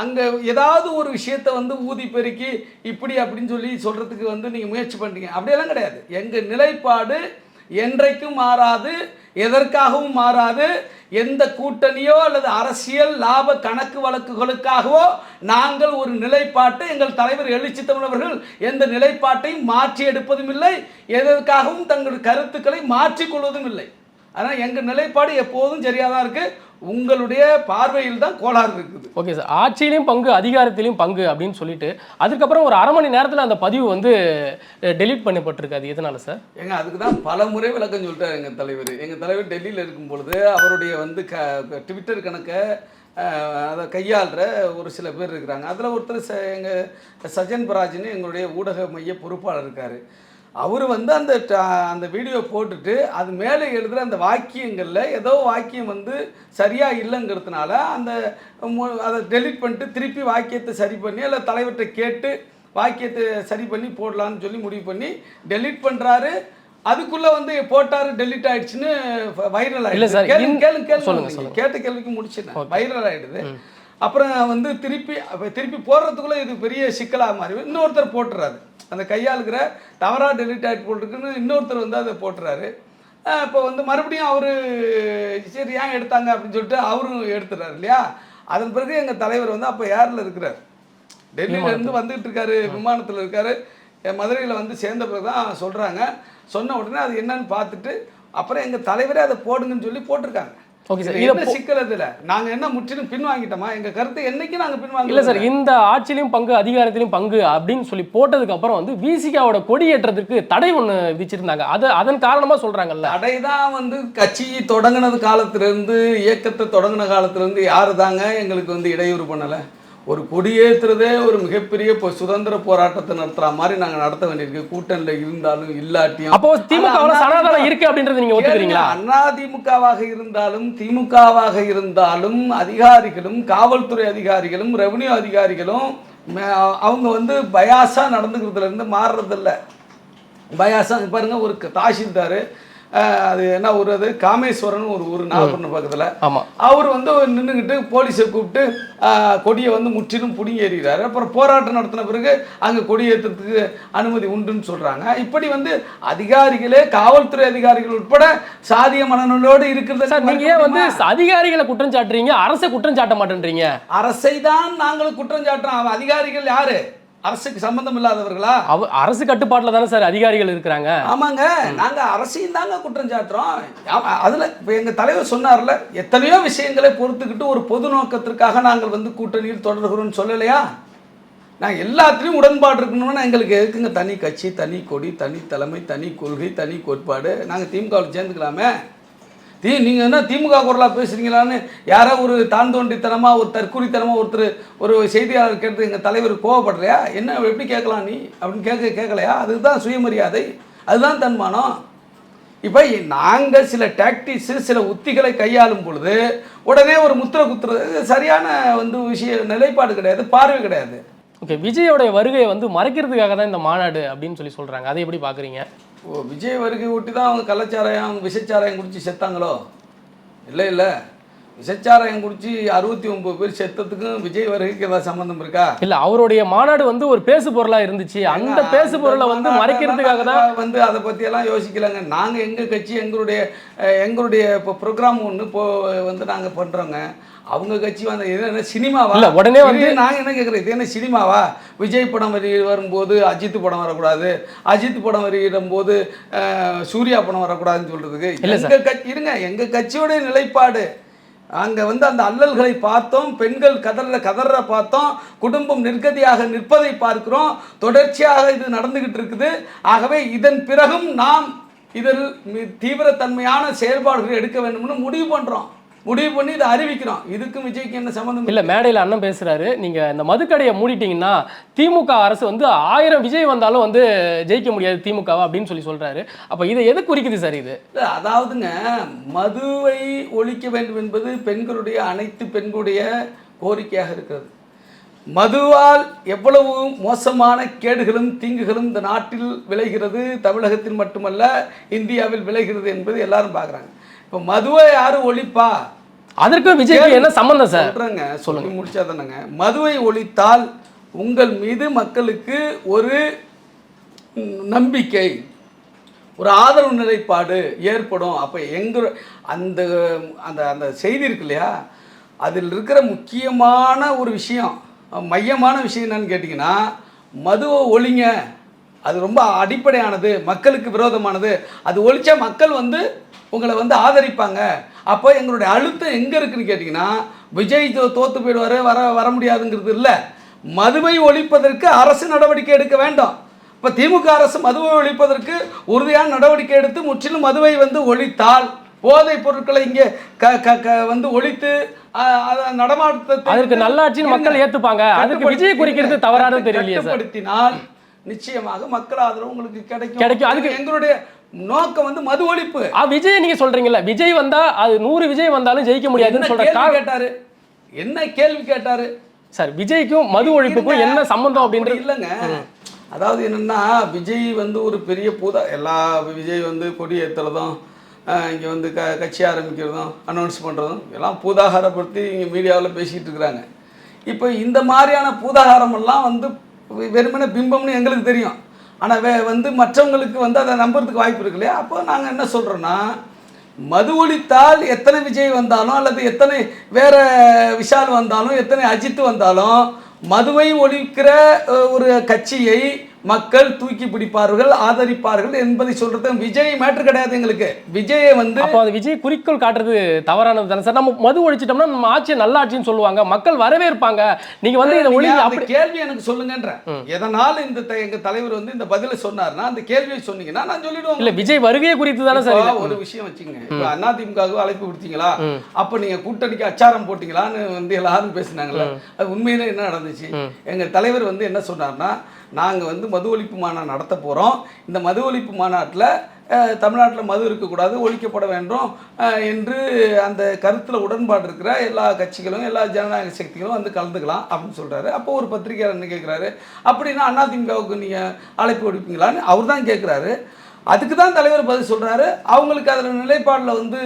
அங்கே ஏதாவது ஒரு விஷயத்தை வந்து ஊதி பெருக்கி இப்படி அப்படின்னு சொல்லி சொல்கிறதுக்கு வந்து நீங்கள் முயற்சி பண்ணுறீங்க அப்படியெல்லாம் கிடையாது. எங்கள் நிலைப்பாடு என்றைக்கும் மாறாது எதற்காகவும் மாறாது எந்த கூட்டணியோ அல்லது அரசியல் லாப கணக்கு வழக்குகளுக்காகவோ நாங்கள் ஒரு நிலைப்பாட்டை எங்கள் தலைவர் எழுச்சி தமிழவர்கள் எந்த நிலைப்பாட்டையும் மாற்றி எடுப்பதும் இல்லை எதற்காகவும் தங்கள் கருத்துக்களை மாற்றிக்கொள்வதும் இல்லை. ஆனால் எங்கள் நிலைப்பாடு எப்போதும் சரியாக தான் இருக்குது உங்களுடைய பார்வையில் தான் கோளாறு இருக்குது. Okay sir. ஆட்சியிலையும் பங்கு அதிகாரத்திலையும் பங்கு அப்படின்னு சொல்லிட்டு அதுக்கப்புறம் ஒரு அரை மணி நேரத்தில் அந்த பதிவு வந்து டெலீட் பண்ணப்பட்டிருக்கு. அது எதனால சார்? ஏங்க அதுக்கு தான் பல முறை விளக்கம் சொல்லிட்டார் எங்கள் தலைவர். எங்கள் தலைவர் டெல்லியில் இருக்கும் பொழுது அவருடைய வந்து க ட்விட்டர் கணக்கை அதை கையாளுற ஒரு சில பேர் இருக்கிறாங்க. அதில் ஒருத்தர் ச எங்கள் சஜன் பராஜ்னு எங்களுடைய ஊடக மைய பொறுப்பாளர் இருக்கார். அவர் வந்து அந்த அந்த வீடியோ போட்டுட்டு அது மேலே எழுதுகிற அந்த வாக்கியங்களில் ஏதோ வாக்கியம் வந்து சரியாக இல்லைங்கிறதுனால அந்த அதை டெலீட் பண்ணிட்டு திருப்பி வாக்கியத்தை சரி பண்ணி அல்ல தலைவர்கிட்ட கேட்டு வாக்கியத்தை சரி பண்ணி போடலான்னு சொல்லி முடிவு பண்ணி டெலீட் பண்ணுறாரு அதுக்குள்ள வந்து போட்டாரு டெலீட் ஆயிடுச்சுன்னு வைரல் இல்ல ஆயிடுச்சு சார், கேளுங்க கேளுங்க கேளுங்க சொல்லுங்க. கேட்ட கேள்விக்கு முடிச்சிட்டேன் வைரல் ஆயிடுது. அப்புறம் வந்து திருப்பி அப்ப திருப்பி போடுறதுக்குள்ள இது பெரிய சிக்கலாக மாறி இன்னொருத்தர் போட்டுறாரு. அந்த கையாளுகிற தவறாக டெலிட் ஆகிட்டு போட்டிருக்குன்னு இன்னொருத்தர் வந்து அதை போட்டுறாரு. இப்போ வந்து மறுபடியும் அவர் சரி ஏன் எடுத்தாங்க அப்படின்னு சொல்லிட்டு அவரும் எடுத்துறாரு இல்லையா? அதன் பிறகு எங்கள் தலைவர் வந்து அப்போ ஏரில் இருக்கிறார். டெல்லியில இருந்து வந்துட்டு இருக்காரு விமானத்தில் இருக்காரு. மதுரையில் வந்து சேர்ந்த பிறகு தான் சொல்கிறாங்க சொன்ன உடனே அது என்னன்னு பார்த்துட்டு அப்புறம் எங்கள் தலைவரே அதை போடுங்கன்னு சொல்லி போட்டிருக்காங்க. ஓகே சார் இதுல சிக்கல் இதுல நாங்க என்ன முற்றிலும் பின்வாங்கிட்டோமா? எங்க கருத்தை என்னைக்கு நாங்க பின்வாங்க இல்ல சார் இந்த ஆட்சியிலையும் பங்கு அதிகாரத்திலையும் பங்கு அப்படின்னு சொல்லி போட்டதுக்கு அப்புறம் வந்து விசிகாவோட கொடியேற்றத்துக்கு தடை ஒண்ணு விதிச்சிருந்தாங்க. அது அதன் காரணமா சொல்றாங்கல்ல. அடைதான் வந்து கட்சி தொடங்கினது காலத்துல இருந்து இயக்கத்தை தொடங்கின காலத்துல இருந்து யாரு தாங்க எங்களுக்கு வந்து இடையூறு பண்ணல? ஒரு கொடியேற்றுறதே ஒரு மிகப்பெரிய இப்போ சுதந்திர போராட்டத்தை நடத்துற மாதிரி நாங்க நடத்த வேண்டியிருக்கு. கூட்டணியில் இருந்தாலும் இல்லாட்டியும். அப்போ திமுக சனாதனம் இருக்கு அப்படின்றது நீங்க ஒத்துக்கிறீங்களா? அண்ணா திமுகவாக இருந்தாலும் திமுகவாக இருந்தாலும் அதிகாரிகளும் காவல்துறை அதிகாரிகளும் ரெவன்யூ அதிகாரிகளும் அவங்க வந்து பயாசா நடந்துக்கிறதுல இருந்து மாறுறதில்ல. பயாசா பாருங்க ஒரு தாசில்தார் அது என்ன ஊர் அது? காமேஸ்வரன் ஒரு ஊர் நாகப்பட்டினம் பக்கத்தில். ஆமா. அவர் வந்து நின்றுக்கிட்டு போலீஸை கூப்பிட்டு கொடியை வந்து முற்றிலும் புடுங்கி எறிகிறாரு அப்புறம் போராட்டம் நடத்தின பிறகு அங்கே கொடியேற்றத்துக்கு அனுமதி உண்டுன்னு சொல்கிறாங்க இப்படி வந்து அதிகாரிகளே காவல்துறை அதிகாரிகள் உட்பட சாதிய மனநிலையோடு இருக்கிறத சார் நீங்க ஏன் வந்து அதிகாரிகளை குற்றம் சாட்டுறீங்க அரசை குற்றம் சாட்ட மாட்டேன்றீங்க? அரசை தான் நாங்களும் குற்றம் சாட்டுறோம் அதிகாரிகள் யாரு? அரசுக்கு சம்பந்தம் இல்லாதவர்களா அவ அரசு கட்டுப்பாட்டுல தானே சார் அதிகாரிகள் இருக்கிறாங்க. ஆமாங்க. நாங்க அரசையும் தாங்க குற்றம் சாட்டுறோம். அதுல இப்போ எங்க தலைவர் சொன்னார்ல எத்தனையோ விஷயங்களை பொறுத்துக்கிட்டு ஒரு பொது நோக்கத்திற்காக நாங்கள் வந்து கூட்டணியில் தொடர்கிறோம்னு சொல்லலையா? நாங்கள் எல்லாத்துலேயும் உடன்பாடு இருக்கணும்னா எங்களுக்கு எதுக்குங்க தனி கட்சி தனி கொடி தனி தலைமை தனி கொள்கை தனி கோட்பாடு? நாங்கள் திமுகவில் சேர்ந்துக்கலாமே. தீ நீங்கள் என்ன திமுக குரலாக பேசுகிறீங்களான்னு யாரோ ஒரு தாந்தோன்றித்தனமாக ஒரு தற்குறித்தனமாக ஒருத்தர் ஒரு செய்தியாளர் கேட்டு எங்கள் தலைவர் கோவப்படுறியா? என்ன எப்படி கேட்கலாம் நீ? அப்படின்னு கேட்க கேட்கலையா? அதுதான் சுயமரியாதை. அதுதான் தன்மானம். இப்போ நாங்கள் சில டாக்டிக்ஸு சில உத்திகளை கையாளும் பொழுது உடனே ஒரு முத்திரை குத்துறது சரியான வந்து விஷய நிலைப்பாடு கிடையாது பார்வை கிடையாது. ஓகே விஜயோடைய வருகையை வந்து மறைக்கிறதுக்காக தான் இந்த மாநாடு அப்படின்னு சொல்லி சொல்கிறாங்க அதை எப்படி பார்க்குறீங்க ஓ விஜய் வருகை ஒட்டி தான் அவங்க கள்ளச்சாராயம் அவங்க விஷச்சாராயம் குடிச்சு செத்தாங்களோ? இல்லை இல்லை. விஷச்சாராயம் குடிச்சு அறுபத்தி ஒன்பது பேர் செத்ததுக்கும் விஜய் வருகைக்கு ஏதாவது சம்மந்தம் இருக்கா? இல்ல அவருடைய மாநாடு வந்து ஒரு பேசு பொருளா இருந்துச்சு அந்த பேசு பொருளை வந்து மறைக்கிறதுக்காக தான் வந்து அதை பற்றியெல்லாம் யோசிக்கலைங்க. நாங்கள் எங்கள் கட்சி எங்களுடைய எங்களுடைய இப்போ ப்ரோக்ராம் ஒன்று இப்போ வந்து நாங்கள் பண்ணுறோங்க அவங்க கட்சி வந்து இது என்ன சினிமாவா? இல்ல, உடனே வந்து- நாங்கள் என்ன கேட்குறோம் இது என்ன சினிமாவா? விஜய் படம் வரி வரும்போது அஜித் படம் வரக்கூடாது. அஜித் படம் வரும்போது அஹ், சூர்யா படம் வரக்கூடாதுன்னு சொல்கிறதுக்கு எங்கள் கட்சி இருங்க எங்கள் கட்சியோடைய நிலைப்பாடு. அங்கே வந்து அந்த அல்லல்களை பார்த்தோம் பெண்கள் கதற கதற பார்த்தோம் குடும்பம் நிர்கதியாக நிற்பதை பார்க்கிறோம். தொடர்ச்சியாக இது நடந்துகிட்டு இருக்குது. ஆகவே இதன் பிறகும் நாம் இதில் தீவிரத்தன்மையான செயல்பாடுகள் எடுக்க வேண்டும்னு முடிவு பண்ணுறோம் முடிவு பண்ணி இதை அறிவிக்கிறோம். இதுக்கும் விஜய்க்கு என்ன சம்மந்தம் இல்ல மேடையில அண்ணன் பேசுறாரு. நீங்க இந்த மதுக்கடையை மூடிட்டீங்கன்னா திமுக அரசு வந்து ஆயிரம் விஜய் வந்தாலும் வந்து ஜெயிக்க முடியாது திமுகவா அப்படின்னு சொல்லி சொல்றாரு. அப்ப இதை எது குறிக்குது சார் இது? இல்ல, அதாவதுங்க மதுவை ஒழிக்க வேண்டும் என்பது பெண்களுடைய அனைத்து பெண்களுடைய கோரிக்கையாக இருக்கிறது. மதுவால் எவ்வளவு மோசமான கேடுகளும் தீங்குகளும் இந்த நாட்டில் விளைகிறது தமிழகத்தில் மட்டுமல்ல இந்தியாவில் விளைகிறது என்பது எல்லாரும் பார்க்குறாங்க. இப்போ மதுவை யாரும் ஒழிப்பா? அதற்கும் விஜய்க்கு என்ன சம்பந்தம் சார்? சொல்றேங்க. சொல்லி முடிச்சா தானேங்க மதுவை ஒழித்தால் உங்கள் மீது மக்களுக்கு ஒரு நம்பிக்கை ஒரு ஆதரவு நிலைப்பாடு ஏற்படும். அப்போ எங்க அந்த அந்த அந்த செய்தி இருக்கு இல்லையா? அதில் இருக்கிற முக்கியமான ஒரு விஷயம் மையமான விஷயம் என்னன்னு கேட்டிங்கன்னா மதுவை ஒழிங்க. அது ரொம்ப அடிப்படையானது மக்களுக்கு விரோதமானது. அது ஒழிச்சா மக்கள் வந்து உங்களை வந்து ஆதரிப்பாங்க. அப்போ எங்களுடைய அழுத்தம் எங்கே இருக்குன்னு கேட்டிங்கன்னா விஜய் தோ- தோத்து போயிடுவார் வர வர முடியாதுங்கிறது இல்லை. மதுவை ஒழிப்பதற்கு அரசு நடவடிக்கை எடுக்க வேண்டும். இப்போ திமுக அரசு மதுவை ஒழிப்பதற்கு உறுதியான நடவடிக்கை எடுத்து முற்றிலும் மதுவை வந்து ஒழித்தால் போதைப் பொருட்களை இங்கே க க க வந்து ஒழித்து நடமாட்டத்தை அதற்கு நல்லாட்சின்னு மக்கள் ஏத்துப்பாங்க. அதுக்கு விஜய் குறிக்கிறது தவறானது தெரியலையே சார். நிச்சயமாக மக்கள் ஆதரவு உங்களுக்கு கிடைக்கும். கிடைக்கும். அதுக்கு- எங்களுடைய நோக்கம் வந்து மது ஒழிப்பு. ஆ விஜய் நீங்க சொல்றீங்கல்ல விஜய் வந்தா அது நூறு விஜய் வந்தாலும் ஜெயிக்க முடியாதுன்னு சொல்ற கேட்டாரு? என்ன கேள்வி கேட்டாரு? சார் விஜய்க்கும் மது ஒழிப்புக்கும் என்ன சம்பந்தம் அப்படின்றது அப்படி இல்லைங்க. அதாவது என்னன்னா விஜய் வந்து ஒரு பெரிய பூதா எல்லா விஜய் வந்து கொடி ஏற்றுறதும் இங்கே வந்து க கட்சி ஆரம்பிக்கிறதும் அனௌன்ஸ் பண்ணுறதும் எல்லாம் பூதாகாரப்படுத்தி இங்கே மீடியாவில் பேசிகிட்டு இருக்கிறாங்க. இப்போ இந்த மாதிரியான பூதாகாரம் எல்லாம் வந்து வெறுமனே பிம்பம்னு எங்களுக்கு தெரியும். ஆனால் வே வந்து மற்றவங்களுக்கு வந்து அதை நம்புறதுக்கு வாய்ப்பு இருக்கு இல்லையா? அப்போ நாங்கள் என்ன சொல்கிறோன்னா மது ஒழித்தால் எத்தனை விஜய் வந்தாலும் அல்லது எத்தனை வேறு விஷால் வந்தாலும் எத்தனை அஜித் வந்தாலும் மதுவை ஒழிக்கிற ஒரு கட்சியை மக்கள் தூக்கி பிடிப்பார்கள் ஆதரிப்பார்கள் என்பதை சொல்றது விஜய் மேட்ரு கிடையாது எங்களுக்கு. விஜயை வந்து அப்போ அது விஜய் குறிக்கோள் காட்டுறது தவறானது தானே சார். நம்ம மது ஒழிச்சிட்டோம்னா நம்ம ஆட்சியை நல்ல ஆட்சின்னு சொல்லுவாங்க. மக்கள் வரவேற்பாங்க. நீங்க வந்து இதை ஒளி அப்படி கேள்வி எனக்கு சொல்லுங்கன்ற. எதனால இந்த எங்க தலைவர் வந்து இந்த பதிலை சொன்னார்னா அந்த கேள்வியை சொன்னீங்கன்னா நான் சொல்லிடுவேன். இல்ல விஜய் வருகையை குறித்து தானே சார்? ஒரு விஷயம் வச்சுங்க அதிமுகவுக்கு அழைப்பு கொடுத்தீங்களா? அப்ப நீங்க கூட்டணிக்கு அச்சாரம் போட்டீங்களான்னு வந்து எல்லாரும் பேசினாங்கல்ல. அது உண்மையில என்ன நடந்துச்சு? எங்க தலைவர் வந்து என்ன சொன்னார்னா நாங்கள் வந்து மது ஒழிப்பு மாநாடு நடத்த போகிறோம் இந்த மது ஒழிப்பு மாநாட்டில் தமிழ்நாட்டில் மது இருக்கக்கூடாது ஒழிக்கப்பட வேண்டும் என்று அந்த கருத்தில் உடன்பாடு இருக்கிற எல்லா கட்சிகளும் எல்லா ஜனநாயக சக்திகளும் வந்து கலந்துக்கலாம் அப்படின்னு சொல்கிறாரு அப்போ ஒரு பத்திரிகையாளர் என்ன கேட்குறாரு அப்படின்னா அதிமுகவுக்கு நீங்கள் அழைப்பு கொடுப்பீங்களான்னு அவர் தான் கேட்குறாரு அதுக்கு தான் தலைவர் பதில் சொல்கிறாரு அவங்களுக்கு அதில் நிலைப்பாடில் வந்து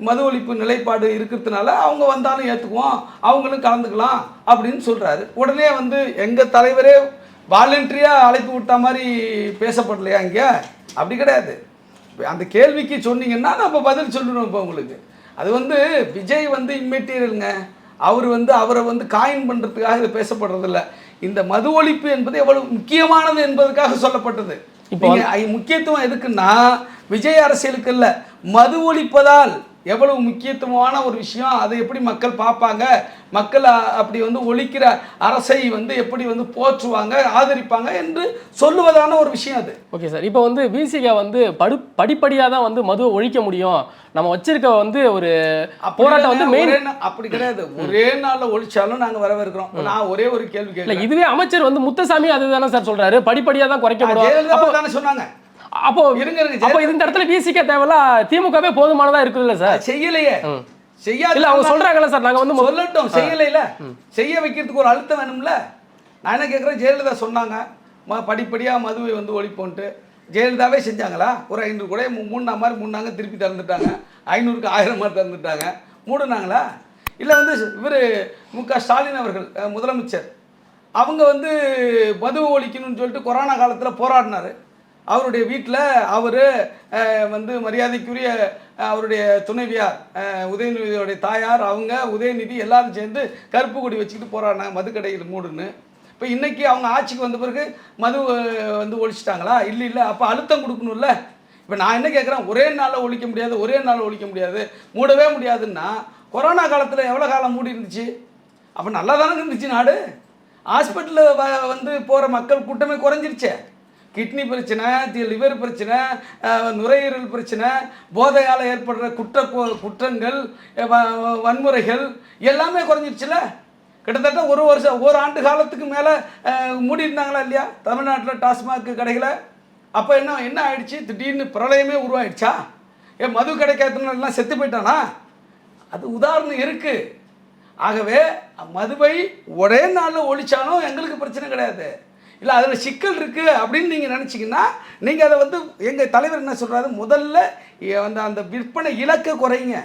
மது ஒழிப்பு நிலைப்பாடு இருக்கிறதுனால அவங்க வந்தாலும் ஏற்றுக்குவோம் அவங்களும் கலந்துக்கலாம் அப்படின்னு சொல்கிறாரு உடனே வந்து எங்கள் தலைவரே வாலண்டரியாக அழைப்பு விட்ட மாதிரி பேசப்படலையா இங்கே? அப்படி கிடையாது. அந்த கேள்விக்கு சொன்னீங்கன்னா நம்ம பதில் சொல்லணும் இப்போ உங்களுக்கு. அது வந்து விஜய் வந்து இம்மெட்டீரியலுங்க அவர் வந்து அவரை வந்து காயின் பண்ணுறதுக்காக இது பேசப்படுறதில்ல. இந்த மது ஒழிப்பு என்பது எவ்வளவு முக்கியமானது என்பதற்காக சொல்லப்பட்டது. இப்போ முக்கியத்துவம் எதுக்குன்னா விஜய் அரசியலுக்கு இல்ல. மது ஒழிப்பதால் எவ்வளவு முக்கியத்துவமான ஒரு விஷயம் அதை எப்படி மக்கள் பார்ப்பாங்க? மக்கள் அப்படி வந்து ஒழிக்கிற அரசை வந்து எப்படி வந்து போற்றுவாங்க ஆதரிப்பாங்க என்று சொல்லுவதான ஒரு விஷயம் அது. ஓகே சார் இப்போ வந்து விசிகா வந்து படு படிப்படியாக தான் வந்து மதுவை ஒழிக்க முடியும். நம்ம வச்சிருக்க வந்து ஒரு போராட்டம் வந்து மெயின் அப்படி கிடையாது. ஒரே நாள்ல ஒழிச்சாலும் நாங்க வரவேற்கிறோம். நான் ஒரே ஒரு கேள்வி கேட்கல இதுவே அமைச்சர் வந்து முத்தசாமி அதுதானே சார் சொல்றாரு. படிப்படியா தான் ஜெயலலிதா தானே சொன்னாங்க. அப்போ இருங்க அப்போ இந்த இடத்துல விசிக தேவையில்ல திமுகவே போதுமானதா இருக்குது இல்ல சார் செய்யலையே. செய்யாது இல்ல அவங்க சொல்றாங்கல்ல சார் நாங்க வந்து சொல்லட்டும் செய்யலைல செய்ய வைக்கிறதுக்கு ஒரு அழுத்தம் வேணும்ல. நான் என்ன கேட்குறேன் ஜெயலலிதா சொன்னாங்க. படிப்படியாக மதுவை வந்து ஒழிப்போன்ட்டு. ஜெயலலிதாவே செஞ்சாங்களா? ஒரு ஐநூறு கூட மூணா மாதிரி மூணாங்க திருப்பி திறந்துட்டாங்க ஐநூறுக்கு ஆயிரம் மாதிரி திறந்துட்டாங்க மூடுனாங்களா? இல்லை வந்து இவர் மு க ஸ்டாலின் அவர்கள் முதலமைச்சர். அவங்க வந்து மதுவை ஒழிக்கணும்னு சொல்லிட்டு கொரோனா காலத்தில் போராடினாரு. அவருடைய வீட்டில் அவர் வந்து மரியாதைக்குரிய அவருடைய துணைவியார் உதயநிதியோடைய தாயார் அவங்க உதயநிதி எல்லாரும் சேர்ந்து கருப்பு கொடி வச்சுக்கிட்டு போகிறாங்க மதுக்கடையில் மூடுன்னு. இப்போ இன்றைக்கி அவங்க ஆட்சிக்கு வந்த பிறகு மது வந்து ஒழிச்சிட்டாங்களா? இல்லை இல்லை. அப்போ அழுத்தம் கொடுக்கணும்ல. இப்போ நான் என்ன கேட்குறேன் ஒரே நாளில் ஒழிக்க முடியாது ஒரே நாளில் ஒழிக்க முடியாது. மூடவே முடியாதுன்னா கொரோனா காலத்தில் எவ்வளோ காலம் மூடி இருந்துச்சு? அப்போ நல்லா தானே இருந்துச்சு நாடு. ஹாஸ்பிட்டலில் வ வந்து போகிற மக்கள் கூட்டமே குறைஞ்சிருச்சே. கிட்னி பிரச்சனை தி- லிவர் பிரச்சனை நுரையீரல் பிரச்சனை போதையால் ஏற்படுற குற்ற குற்றங்கள் வ- வன்முறைகள் எல்லாமே குறைஞ்சிருச்சுல? கிட்டத்தட்ட ஒரு வருஷம் ஒரு ஆண்டு காலத்துக்கு மேலே மூடிருந்தாங்களா இல்லையா? தமிழ்நாட்டில் டாஸ்மாக் கடைகளை. அப்போ என்ன என்ன ஆயிடுச்சு? திடீர்னு பிரளயமே உருவாயிடுச்சா? ஏன் மது கிடைக்காதவங்க செத்து போயிட்டானா? அது உதாரணம் இருக்கு. ஆகவே மதுவை ஒரே நாளில் ஒழிச்சாலும் எங்களுக்கு பிரச்சனை கிடையாது. இல்லை அதில் சிக்கல் இருக்குது அப்படின்னு நீங்கள் நினச்சிங்கன்னா நீங்கள் அதை வந்து எங்கள் தலைவர் என்ன சொல்கிறாரு முதல்ல அந்த அந்த விற்பனை இலக்கை குறைங்க.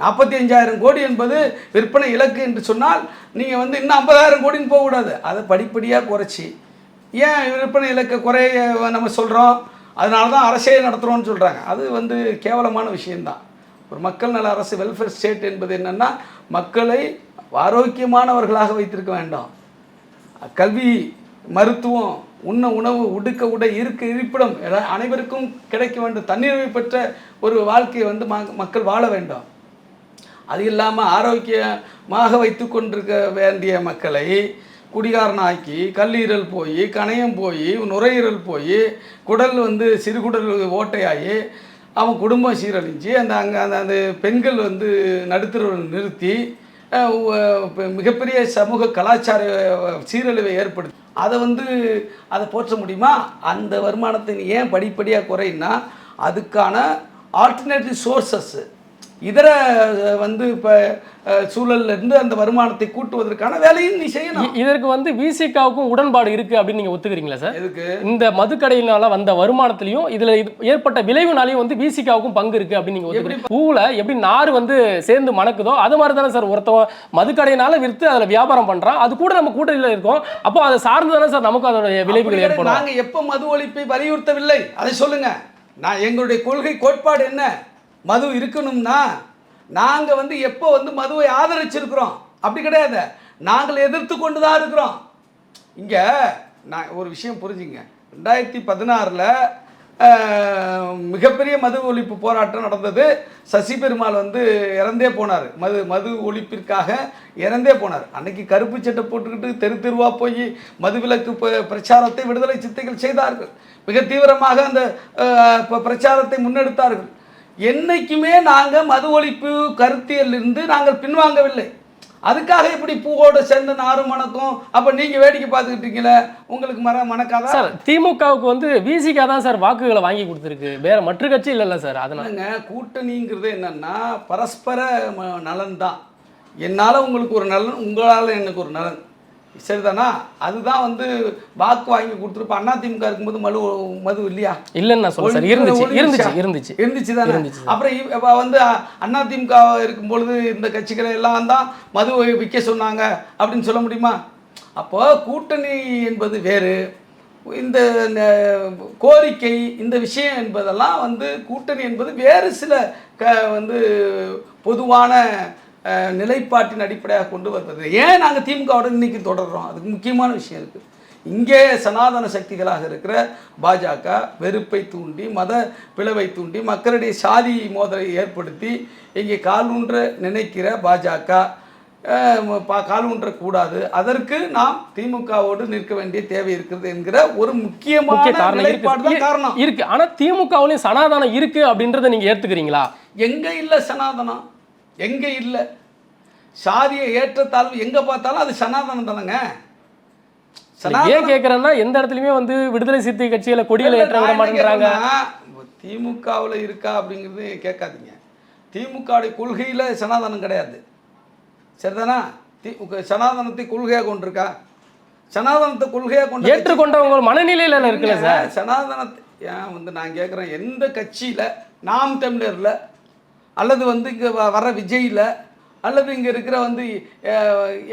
நாற்பத்தி அஞ்சாயிரம் கோடி என்பது விற்பனை இலக்கு என்று சொன்னால் நீங்கள் வந்து இன்னும் ஐம்பதாயிரம் கோடின்னு போகக்கூடாது அதை படிப்படியாக குறைச்சி. ஏன் விற்பனை இலக்கை குறைய நம்ம சொல்கிறோம் அதனால தான் அரசே நடத்துகிறோம்னு சொல்கிறாங்க அது வந்து கேவலமான விஷயந்தான் ஒரு மக்கள் நல அரசு வெல்ஃபேர் ஸ்டேட் என்பது என்னென்னா மக்களை ஆரோக்கியமானவர்களாக வைத்திருக்க வேண்டாம். கல்வி மருத்துவம் உண்ண உணவு உடுக்க உடை இருக்க இருப்பிடம் அனைவருக்கும் கிடைக்க வேண்டும் தன்னிறைவு பெற்ற ஒரு வாழ்க்கையை வந்து மக்கள் வாழ வேண்டும். அது இல்லாமல் ஆரோக்கியமாக வைத்து கொண்டிருக்க வேண்டிய மக்களை குடிகாரனாக்கி கல்லீரல் போய் கணையம் போய் நுரையீரல் போய் குடல் வந்து சிறுகுடல் ஓட்டையாகி அவன் குடும்பம் சீரழிஞ்சு அந்த அங்கே அந்த அந்த பெண்கள் வந்து நடுத்தரவில் நிறுத்தி மிகப்பெரிய சமூக கலாச்சார சீரழிவை ஏற்படுது அதை வந்து அதை போற்ற முடியுமா? அந்த வருமானத்தை நீ ஏன் படிப்படியாக குறையினா அதுக்கான ஆல்டர்னேட்டிவ் சோர்சஸ்ஸு இதர வந்து இப்போ சூழல்ல இருந்து அந்த வருமானத்தை கூட்டுவதற்கான வேலையும் நீ செய்யணும். இதற்கு வந்து விசிகாவுக்கும் உடன்பாடு இருக்கு அப்படின்னு நீங்க ஒத்துக்கிறீங்களா சார்? எதுக்கு? இந்த மதுக்கடையினால வந்த வருமானத்திலையும் இதுல இது ஏற்பட்ட விளைவுனாலையும் வந்து விசிகாவுக்கும் பங்கு இருக்கு அப்படின்னு நீங்க ஒத்துக்கிறீங்க. பூவுல எப்படி நார் வந்து சேர்ந்து மணக்குதோ அது மாதிரி தானே சார் ஒருத்தவன் மதுக்கடையினால விற்று அதுல வியாபாரம் பண்றான். அது கூட நம்ம கூட்டணியில இருக்கோம். அப்போ அதை சார்ந்து தானே சார் நமக்கு அதோட விளைவுகள் ஏற்படும்? நாங்க எப்போ மது ஒழிப்பை வலியுறுத்தவில்லை? அதை சொல்லுங்க. நான் எங்களுடைய கொள்கை கோட்பாடு என்ன? மது இருக்கணும்னா நாங்கள் வந்து எப்போ வந்து மதுவை ஆதரிச்சிருக்கிறோம்? அப்படி கிடையாது. நாங்கள் எதிர்த்து கொண்டு தான் இருக்கிறோம். இங்கே நான் ஒரு விஷயம் புரிஞ்சுங்க. ரெண்டாயிரத்தி பதினாறில் மிகப்பெரிய மது ஒழிப்பு போராட்டம் நடந்தது. சசி பெருமாள் வந்து இறந்தே போனார். மது மது ஒழிப்பிற்காக இறந்தே போனார். அன்னைக்கு கருப்பு சட்டை போட்டுக்கிட்டு தெரு தெருவாக போய் மதுவிலக்கு பிரச்சாரத்தை விடுதலை சித்தைகள் செய்தார்கள். மிக தீவிரமாக அந்த ப- பிரச்சாரத்தை முன்னெடுத்தார்கள். என்னைக்குமே நாங்கள் மது ஒழிப்பு கருத்தியலிருந்து நாங்கள் பின்வாங்கவில்லை. அதுக்காக இப்படி பூவோட சேர்ந்து நாரும் மணக்கும் அப்போ நீங்கள் வேடிக்கை பார்த்துக்கிட்டு இருக்கீங்களே? உங்களுக்கு மர மணக்காதா சார் திமுகவுக்கு வந்து விசிகா தான் சார் வாக்குகளை வாங்கி கொடுத்துருக்கு. வேற மற்ற கட்சி இல்லைல்ல சார் அதனால. என்னங்க கூட்டணிங்கிறது என்னன்னா பரஸ்பர நலன் தான் என்னால் உங்களுக்கு ஒரு நலன் உங்களால் எனக்கு ஒரு நலன். சரிதானா? அதுதான் வந்து வாக்கு வாங்கி கொடுத்துருப்ப. அண்ணா திமுக இருக்கும்போது மது மது இல்லையா? இல்லைன்னு நான் ஒழிப்பு- இருந்துச்சு? இருந்துச்சு இருந்துச்சு. இருந்துச்சு தானே அப்புறம் இப்ப வந்து அண்ணா திமுக இருக்கும் பொழுது இந்த கட்சிகளை எல்லாம் தான் மது விற்க சொன்னாங்க அப்படின்னு சொல்ல முடியுமா? அப்போ கூட்டணி என்பது வேறு. இந்த கோரிக்கை இந்த விஷயம் என்பதெல்லாம் வந்து கூட்டணி என்பது வேறு சில க வந்து பொதுவான நிலைப்பாட்டின் அடிப்படையாக கொண்டு வருவது. ஏன் நாங்கள் திமுகவோட இன்னைக்கு தொடர்றோம்? அதுக்கு முக்கியமான விஷயம் இருக்குது இங்கே சனாதன சக்திகளாக இருக்கிற பாஜக வெறுப்பை தூண்டி மத பிளவை தூண்டி மக்களிடையே சாதி மோதலை ஏற்படுத்தி இங்கே காலூன்ற நினைக்கிற பாஜக காலூன்ற கூடாது. அதற்கு நாம் திமுகவோடு நிற்க வேண்டிய தேவை இருக்கிறது என்கிற ஒரு முக்கிய முக்கியமான காரணம் நிலைப்பாடு தான் காரணம். இருக்கு. ஆனா திமுகவுலயும் சனாதானம் இருக்கு அப்படின்றத நீங்க ஏத்துக்கிறீங்களா? எங்க இல்லை சனாதனம்? எங்க இல்லை? சாதிய ஏற்றத்தாழ்வு எங்க பார்த்தாலும் அது சனாதனம் தானங்க. ஏன் கேக்குறேன்னா எந்த இடத்துலயுமே வந்து விடுதலை சிறுத்தை கட்சியில கொடியில ஏற்ற விட மாட்டேங்கிறாங்க. திமுகவில் இருக்கா அப்படிங்கிறது கேட்காதீங்க. திமுகவுடைய கொள்கையில் சனாதனம் கிடையாது. சரிதானா? தி சனாதனத்தை கொள்கையாக கொண்டிருக்கா? சனாதனத்தை கொள்கையாக கொண்டு ஏற்றுக்கொண்டவங்க மனநிலையில இருக்குல்ல சார். சனாதனத்தை ஏன் வந்து நான் கேட்குறேன் எந்த கட்சியில் நாம் தமிழரில் அல்லது வந்து இங்கே வர விஜயில் அல்லது இங்கே இருக்கிற வந்து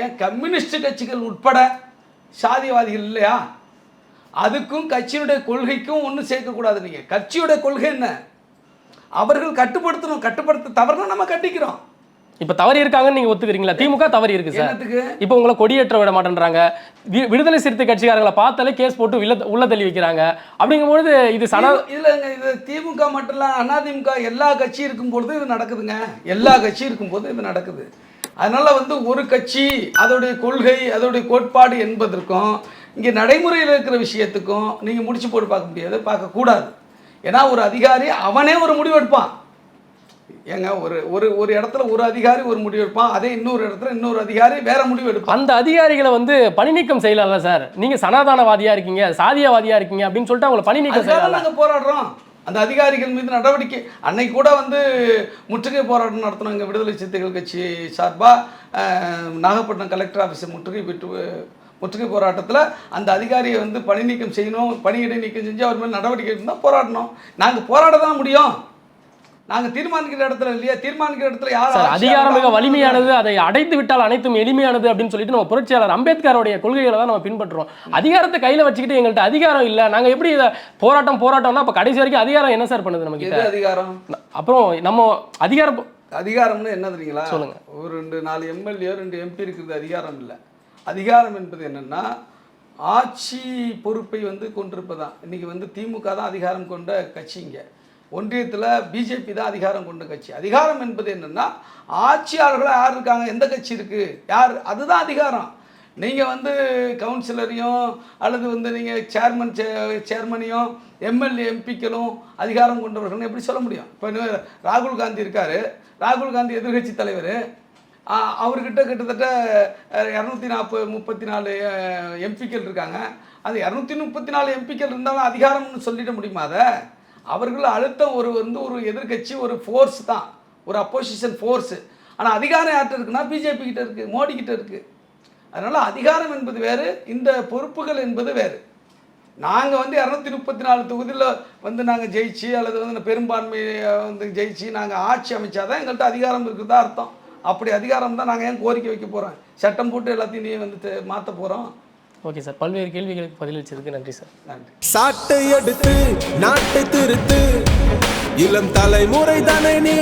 ஏன் கம்யூனிஸ்ட் கட்சிகள் உட்பட சாதியவாதிகள் இல்லையா? அதுக்கும் கட்சியினுடைய கொள்கைக்கும் ஒன்றும் சேர்க்கக்கூடாது நீங்கள் கட்சியுடைய கொள்கை என்ன? அவர்கள் கட்டுப்படுத்தணும். கட்டுப்படுத்த தவறுனா நம்ம கட்டிக்கிறோம் இப்ப தவறி இருக்காங்கன்னு நீங்க ஒத்துக்கிறீங்களா? திமுக தவறி இருக்கு சார். இப்போ உங்களை கொடியேற்ற விட மாட்டேன்றாங்க. விடுதலை சிறுத்தை கட்சிக்காரங்களை பார்த்தாலே கேஸ் போட்டு உள்ள தள்ளி வைக்கிறாங்க. அப்படிங்கும்போது இது சனா இல்லைங்க இது திமுக மட்டும் இல்லை அதிமுக எல்லா கட்சி இருக்கும்பொழுது இது நடக்குதுங்க. எல்லா கட்சி இருக்கும்போது இது நடக்குது. அதனால வந்து ஒரு கட்சி அதோடைய கொள்கை அதோடைய கோட்பாடு என்பதற்கும் இங்கே நடைமுறையில் இருக்கிற விஷயத்துக்கும் நீங்கள் முடிச்சு போட்டு பார்க்க முடியாது பார்க்கக்கூடாது ஏன்னா ஒரு அதிகாரி அவனே ஒரு முடிவு எடுப்பான். ஏங்க ஒரு ஒரு ஒரு இடத்துல ஒரு அதிகாரி ஒரு முடிவு எடுப்பான் அதே இன்னொரு இடத்துல இன்னொரு அதிகாரி வேற முடிவு எடுப்பான். அந்த அதிகாரிகளை வந்து பணி நீக்கம் செய்யலாம்ல சார். நீங்க சனாதானவாதியா இருக்கீங்க சாதியவாதியா இருக்கீங்க அப்படின்னு சொல்லிட்டு அவங்களை பணி நீக்கம் செய்யலாம் நாங்கள் போராடுறோம். அந்த அதிகாரிகள் மீது நடவடிக்கை. அன்னைக்கு கூட வந்து முற்றுகை போராட்டம் நடத்தினோம் எங்கள் விடுதலை சிறுத்தைகள் கட்சி சார்பாக நாகப்பட்டினம் கலெக்டர் ஆஃபீஸை முற்றுகை பெற்று முற்றுகை போராட்டத்தில் அந்த அதிகாரியை வந்து பணி நீக்கம் செய்யணும் பணியிடை நீக்கம் செஞ்சு அவர் மேல் நடவடிக்கை இருந்தால் போராடணும். நாங்கள் போராட தான் முடியும். நாங்கள் தீர்மானிக்கிற இடத்துல இல்லையா? தீர்மானிக்கிற இடத்துல யார் அதிகாரம் மிக வலிமையானது அதை அடைத்து விட்டால் அனைத்தும் எளிமையானது அப்படின்னு சொல்லிட்டு நம்ம புரட்சியாளர் அம்பேத்கருடைய கொள்கைகளை தான் நம்ம பின்பற்றுறோம். அதிகாரத்தை கையில வச்சுக்கிட்டு எங்கள்கிட்ட அதிகாரம் இல்ல. நாங்க எப்படி இதை போராட்டம் போராட்டம்னா அப்ப கடைசி வரைக்கும் அதிகாரம் என்ன சார் பண்ணுது கிட்ட அதிகாரம்? அப்புறம் நம்ம அதிகாரம் அதிகாரம்னு என்ன தெரியுங்களா? சொல்லுங்க. ஒரு ரெண்டு நாலு எம்எல்ஏ ரெண்டு எம்பி இருக்கிறது அதிகாரம் இல்லை. அதிகாரம் என்பது என்னன்னா ஆட்சி பொறுப்பை வந்து கொண்டிருப்பதான். இன்னைக்கு வந்து திமுக தான் அதிகாரம் கொண்ட கட்சி இங்கே. ஒன்றியத்தில் பிஜேபி தான் அதிகாரம் கொண்ட கட்சி. அதிகாரம் என்பது என்னென்னா ஆட்சியாளர்களாக யார் இருக்காங்க? எந்த கட்சி இருக்குது யார்? அதுதான் அதிகாரம். நீங்கள் வந்து கவுன்சிலரையும் அல்லது வந்து நீங்கள் சேர்மன் சே சேர்மனையும் எம்எல்ஏ எம்பிக்களும் அதிகாரம் கொண்டவர்கள்னு எப்படி சொல்ல முடியும்? இப்போ ராகுல் காந்தி இருக்கார். ராகுல் காந்தி எதிர்க்கட்சி தலைவர். அவர்கிட்ட கிட்டத்தட்ட இரநூத்தி நாற்பது முப்பத்தி நாலு எம்பிக்கள் இருக்காங்க. அது இரநூத்தி முப்பத்தி நாலு எம்பிக்கள் இருந்தாலும் அதிகாரம்னு சொல்லிட முடியுமா அதை? அவர்கள் அழுத்தம் ஒரு வந்து ஒரு எதிர்க்கட்சி ஒரு ஃபோர்ஸ் தான். ஒரு அப்போசிஷன் ஃபோர்ஸு ஆனால் அதிகாரம் யார்கிட்ட இருக்குன்னா பிஜேபி கிட்ட இருக்குது மோடி கிட்ட இருக்குது அதனால் அதிகாரம் என்பது வேறு இந்த பொறுப்புகள் என்பது வேறு. நாங்கள் வந்து இரநூத்தி முப்பத்தி நாலு தொகுதியில் வந்து நாங்கள் ஜெயிச்சு அல்லது வந்து பெரும்பான்மையை வந்து ஜெயிச்சு நாங்கள் ஆட்சி அமைச்சா தான் எங்கள்கிட்ட அதிகாரம் இருக்குதா அர்த்தம். அப்படி அதிகாரம் தான் நாங்கள் ஏன் கோரிக்கை வைக்க போகிறோம் சட்டம் போட்டு எல்லாத்தையும் நீ வந்து மாற்ற போகிறோம் ஓகே சார். பல்வேறு கேள்விகளுக்கு பதிலளிச்சதுக்கு நன்றி சார். நன்றி. சாட்டை எடுத்து நாட்டை திருத்து இளம் தலைமுறை தானே நீ